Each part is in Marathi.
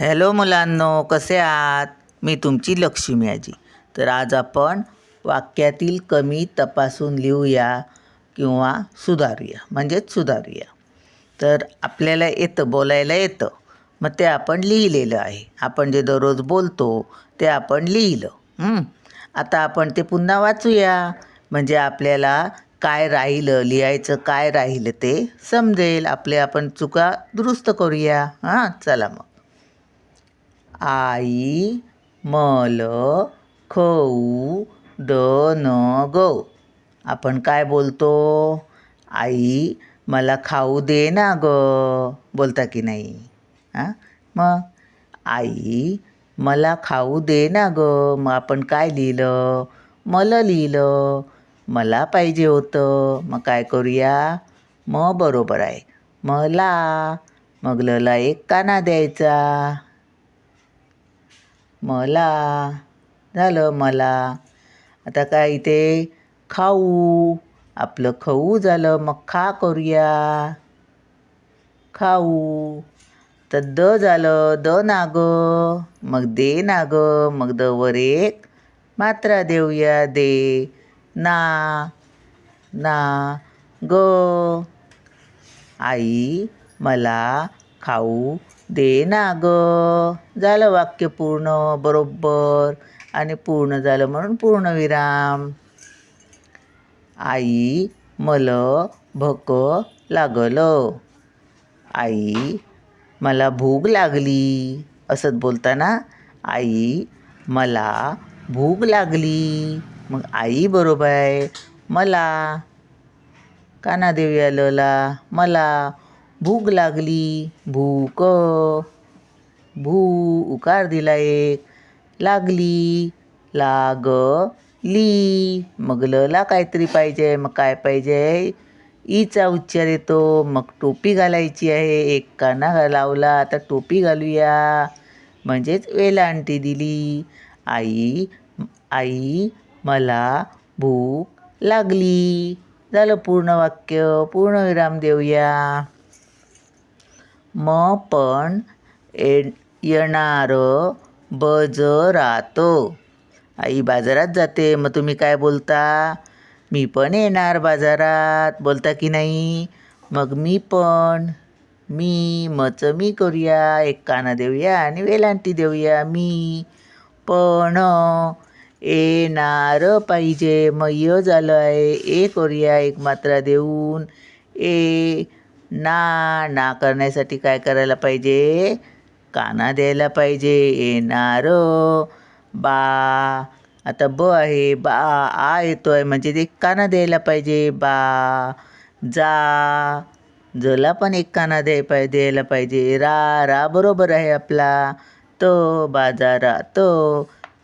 हॅलो मुलांनो कसे आहात? मी तुमची लक्ष्मी आजी. तर आज आपण वाक्यातील कमी तपासून लिहूया किंवा सुधारूया. म्हणजेच सुधारूया. तर आपल्याला येतं बोलायला येतं. मग ते आपण लिहिलेलं आहे. आपण जे दररोज बोलतो ते आपण लिहिलं. आता आपण ते पुन्हा वाचूया. म्हणजे आपल्याला काय राहिलं लिहायचं काय राहिलं ते समजेल. आपले आपण चुका दुरुस्त करूया. हां चला मग. आई मल खऊ न ग. आपण काय बोलतो? आई मला खाऊ दे ना ग. बोलता की नाही? हां? मग? आई मला खाऊ दे ना ग. मग आपण काय लिहिलं? मला लिहिलं. मला पाहिजे होतं. मग काय करूया? मग बरोबर आहे. मला. मग लला एक काना द्यायचा. मला झालं मला. आता काय इथे? खाऊ. आपलं खाऊ झालं मग खा करूया. खाऊ. तर द झालं द ना मग दे ना मग द वर एक. मात्रा देऊया दे. ना ना ग. आई मला खाऊ दे ना ग. झालं वाक्य पूर्ण बरोबर. आणि पूर्ण झालं म्हणून पूर्णविराम आई मल भक लागलं. आई मला भूक लागली. असंच बोलताना आई मला भूक लागली. मग आई बरोबर आहे मला. काना देऊया लला मला. भूक लागली भूक. भू उकार दिला एक. लागली लाग ली मग लला काहीतरी पाहिजे मग काय पाहिजे? ईचा उच्चार येतो मग टोपी घालायची आहे. एक काना लावला आता टोपी घालूया. म्हणजेच वेलांटी दिली. आई आई मला भूक लागली. झालं पूर्ण वाक्य पूर्णविराम देऊया. मग पण ये येणारं बजरात आई बाजारात जाते. मग तुम्ही काय बोलता? मी पण येणार बाजारात. बोलता की नाही? मग मी पण. मी मच मी करूया. एक काना देऊया आणि वेलांटी देऊया. मी पण येणार पाहिजे. मग य झालं आहे ए करूया. एक मात्रा देऊन. ए ना ना करण्यासाठी काय करायला पाहिजे? काना द्यायला पाहिजे. येणार बा. आता ब आहे बा आ येतो आहे म्हणजे ते काना द्यायला पाहिजे बा. जा. जला पण एक काना द्याय पाहिजे द्यायला पाहिजे. रा रा बरोबर आहे आपला. तो बाजारा तो.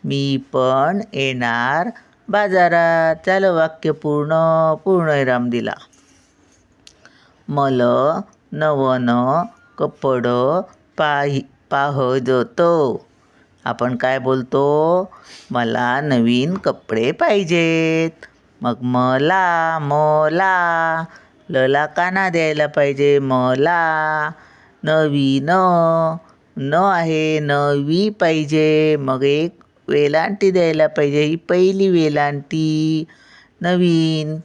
मी पण येणार बाजारात. चालो वाक्य पूर्ण पूर्णविराम दिला मल नवन कपड पाहि पाहजतो. आपण काय बोलतो? मला नवीन कपडे पाहिजेत. मग मला मला लला काना द्यायला पाहिजे. मला नवीन न आहे नवी पाहिजे. मग एक वेलांटी द्यायला पाहिजे. ही पहिली वेलांटी. नवीन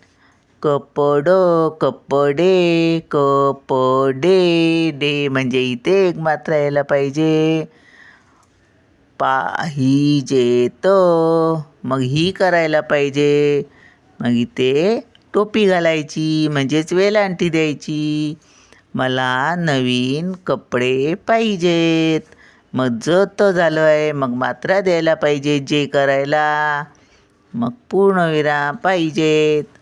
कपड कपडे कपडे डे म्हणजे इथे एक मात्रा यायला पाहिजे. पाहिजेत मग ही करायला पाहिजे. मग इथे टोपी घालायची म्हणजेच वेलांटी द्यायची. मला नवीन कपडे पाहिजेत. मग जत झालं आहे मग मात्रा द्यायला पाहिजे जे करायला. मग पूर्णविराम पाहिजेत.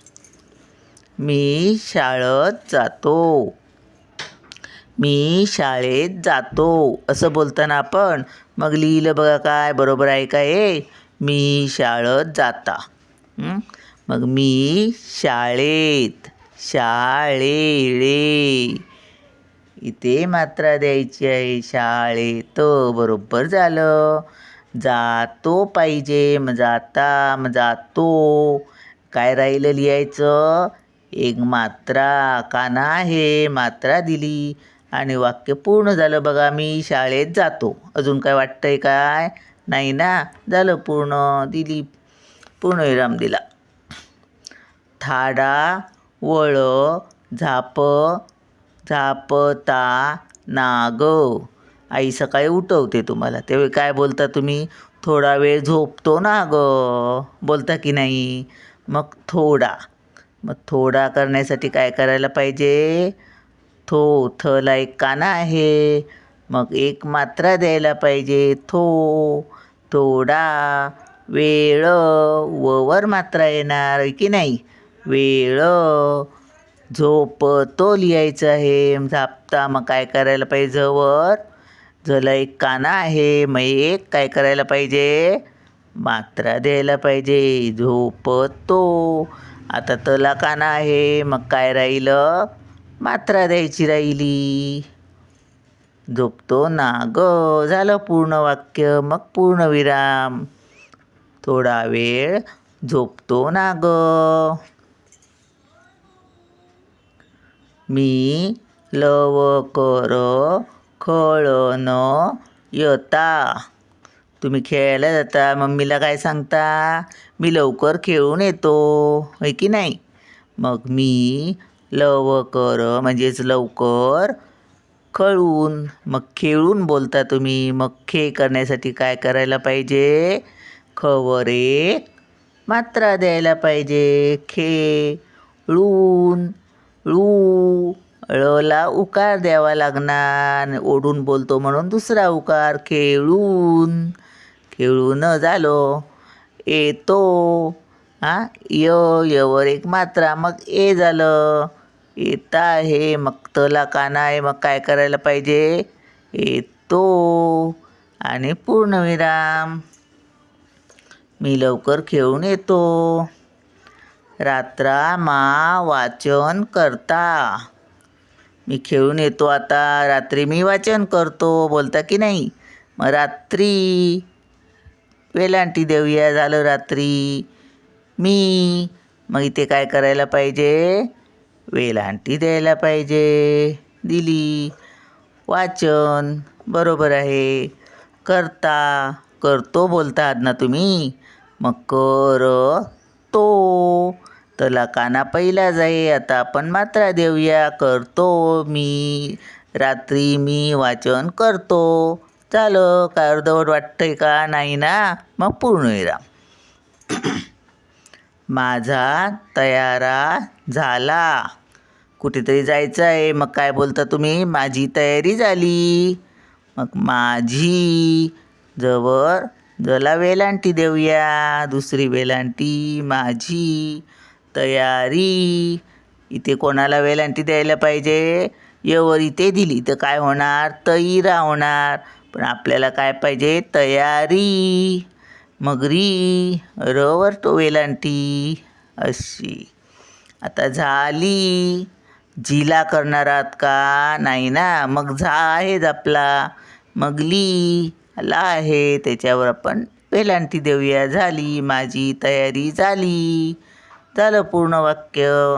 मी शाळेत जातो. मी शाळेत जातो. असं बोलताना आपण मग लिहिलं बघा काय बरोबर आहे का हे? मी शाळेत जाता. मग मी शाळेत शाळे इथे मात्रा द्यायची आहे शाळेत बरोबर झालं. जातो पाहिजे मग जाता मग जातो. काय राहिलं लिहायचं? एक मात्रा काना आहे मात्रा दिली. आणि वाक्य पूर्ण झालं बघा मी शाळेत जातो. अजून काय वाटतंय काय? नाही ना झालं पूर्ण दिली. पूर्णविराम दिला. थाडा वळ झाप झापता नाग. आई सकाळी उठवते तुम्हाला. तेव्हा काय बोलता तुम्ही? थोडा वेळ झोपतो ना ग. बोलता की नाही? मग थोडा. मग थोडा करण्यासाठी काय करायला पाहिजे? थो थला एक काना आहे. मग एक मात्रा द्यायला पाहिजे. थो थोडा वेळ ववर मात्रा येणार आहे की नाही? वेळ झोपतो लिहायचं आहे. झापता मग काय करायला पाहिजे? झवर झला एक काना आहे. मग एक काय करायला पाहिजे? मात्रा द्यायला पाहिजे. झोप तो. आता तला काना आहे मग काय राहिलं? मात्रा द्यायची राहिली. झोपतो ना ग झालं पूर्ण वाक्य मग पूर्ण विराम. थोडा वेळ झोपतो ना ग. मी लवकर खळण येता. तुम्ही खेळायला जाता मम्मीला काय सांगता? मी लवकर खेळून येतो होय की नाही? मग मी लवकर म्हणजेच लवकर खळून मग खेळून बोलता तुम्ही. मग खे करण्यासाठी काय करायला पाहिजे? खवरे मात्रा द्यायला पाहिजे. खेळून ळू ळला उकार द्यावा लागणार. ओढून बोलतो म्हणून दुसरा उकार. खेळून. खेळून झालो. येतो. हां? य यवर एक मात्रा. मग ए झालं. येता आहे. मग तला काना आहे मग काय करायला पाहिजे? येतो. आणि पूर्णविराम मी लवकर खेळून येतो. रात्रा मा वाचन करता. मी खेळून येतो आता. रात्री मी वाचन करतो. बोलता की नाही? मग रात्री वेलांटी देऊया झालं रात्री. मी. मग इथे काय करायला पाहिजे? वेलांटी द्यायला पाहिजे. दिली. वाचन बरोबर आहे. करता. करतो बोलता आहात ना तुम्ही. मग कर तो तला काना पहिलाच आहे आता आपण मात्रा देऊया. करतो मी. रात्री मी वाचन करतो. झालं काय अर्धवट वाटतंय का? नाही ना? मग पूर्णविराम माझा तयारा झाला. कुठेतरी जायचं आहे मग काय बोलता तुम्ही? माझी तयारी झाली. मग माझी जवळ जला वेलांटी देऊया. दुसरी वेलांटी माझी तयारी. इथे कोणाला वेलांटी द्यायला पाहिजे? येवर इथे दिली तर काय होणार? तैरा होणार. पण आपल्याला काय पाहिजे? तयारी. मगरी. रवर तो वेलांटी अशी. आता झाली. जिला करणार आहात का? नाही ना? मग झा आहेच आपला. मग ली ला आहे. त्याच्यावर आपण वेलांटी देऊया. झाली. माझी तयारी झाली. झालं पूर्ण वाक्य.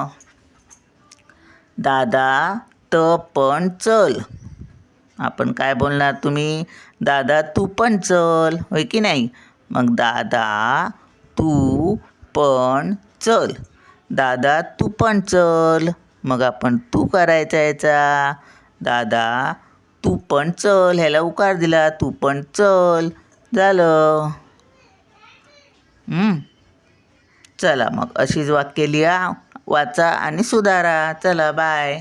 दादा त पण चल. आपण काय बोलणार? तुम्ही दादा तू पण चल. होय की नाही? मग दादा तू पण चल. दादा तू पण चल. मग आपण तू करायचा याचा. दादा तू पण चल. ह्याला उकार दिला. तू पण चल. झालं. चला मग अशीच वाक्य लिहा वाचा आणि सुधारा. चला बाय.